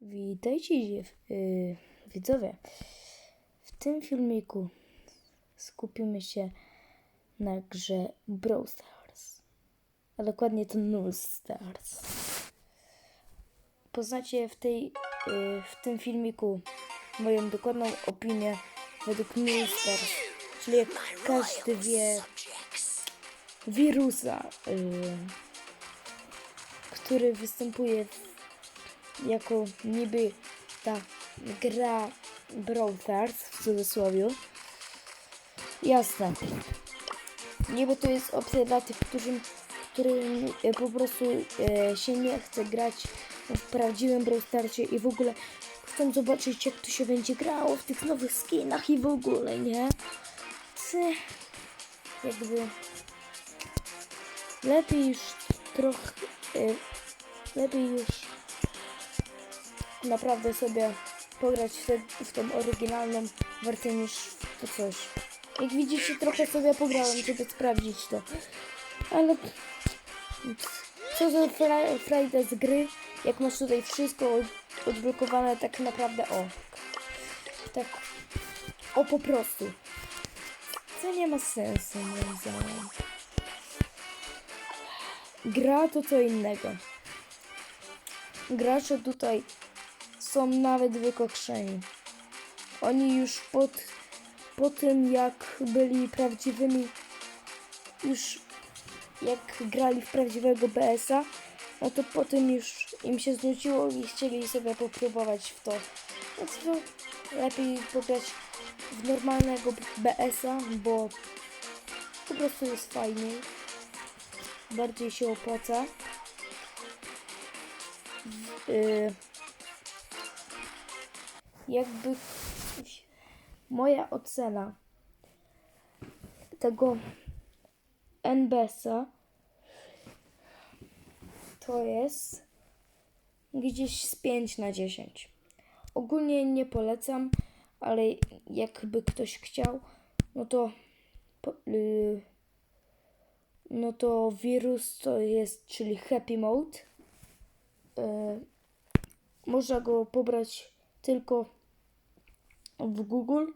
Witajcie yy, widzowie. W tym filmiku skupimy się na grze Brawl Stars. A dokładnie to Null Stars. Poznacie w, tej, yy, w tym filmiku moją dokładną opinię według Null Stars. Czyli jak każdy wie wirusa, yy, który występuje w jako niby ta gra Brawl Stars w cudzysłowie. Jasne. Niby to jest opcja dla tych, którym, którym e, po prostu e, się nie chce grać w prawdziwym Brawl Starsie i w ogóle chcą zobaczyć jak to się będzie grało w tych nowych skinach i w ogóle, nie? Ty, jakby lepiej już trochę e, lepiej już naprawdę sobie pograć w, tą oryginalną wersję niż to coś. Jak widzicie, trochę sobie pograłem, żeby sprawdzić to. Ale co za fra- frajda z gry, jak masz tutaj wszystko od- odblokowane tak naprawdę o. Tak o po prostu. Co nie ma sensu moim zdaniem. Gra to co innego. Gracze tutaj są nawet wykokszeni. Oni już pod, po tym, jak byli prawdziwymi, już jak grali w prawdziwego BS-a, no to potem już im się znudziło i chcieli sobie popróbować w to. Więc to lepiej pograć w normalnego BS-a, bo po prostu jest fajniej. Bardziej się opłaca. Yy, jakby moja ocena tego NBS-a to jest gdzieś z 5 na 10. Ogólnie nie polecam, ale jakby ktoś chciał, no to yy, no to wirus to jest, czyli happy mode. Yy, można go pobrać tylko w Google.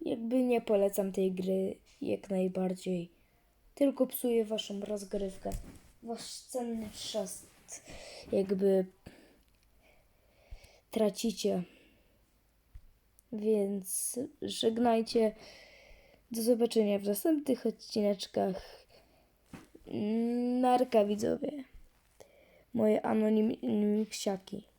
Jakby nie polecam tej gry jak najbardziej. Tylko psuje waszą rozgrywkę. Wasz cenny czas jakby tracicie. Więc żegnajcie. Do zobaczenia w następnych odcineczkach. Narka widzowie moje anonimiksiaki.